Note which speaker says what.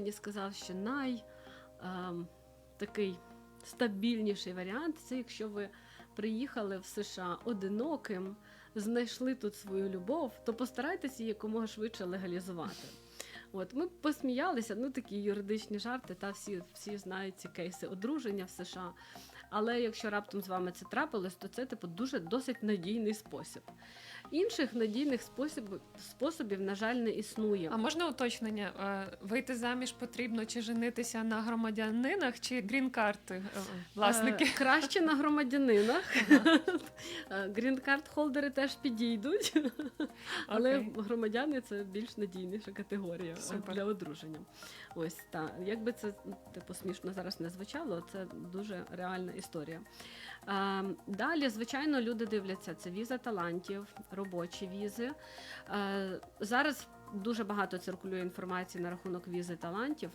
Speaker 1: мені сказав, що най ем, такий стабільніший варіант це якщо ви приїхали в США одиноким, знайшли тут свою любов, то постарайтеся якомога швидше легалізувати. От ми посміялися, ну такі юридичні жарти, та всі, всі знають ці кейси одруження в США. Але якщо раптом з вами це трапилось, то це типу дуже досить надійний спосіб. Інших надійних спосіб, способів, на жаль, не існує.
Speaker 2: А можна уточнення? Е, Вийти заміж потрібно чи женитися на громадянинах, чи грін-карти е, власники?
Speaker 1: Е, краще на громадянинах. Грін-карт холдери теж підійдуть, але громадяни це більш надійніша категорія
Speaker 2: Супер.
Speaker 1: для одруження. Ось так. Якби це типу смішно зараз не звучало, це дуже реальна історія. Е, Далі, звичайно, люди дивляться це віза талантів, робочі візи. Е, Зараз дуже багато циркулює інформації на рахунок візи талантів.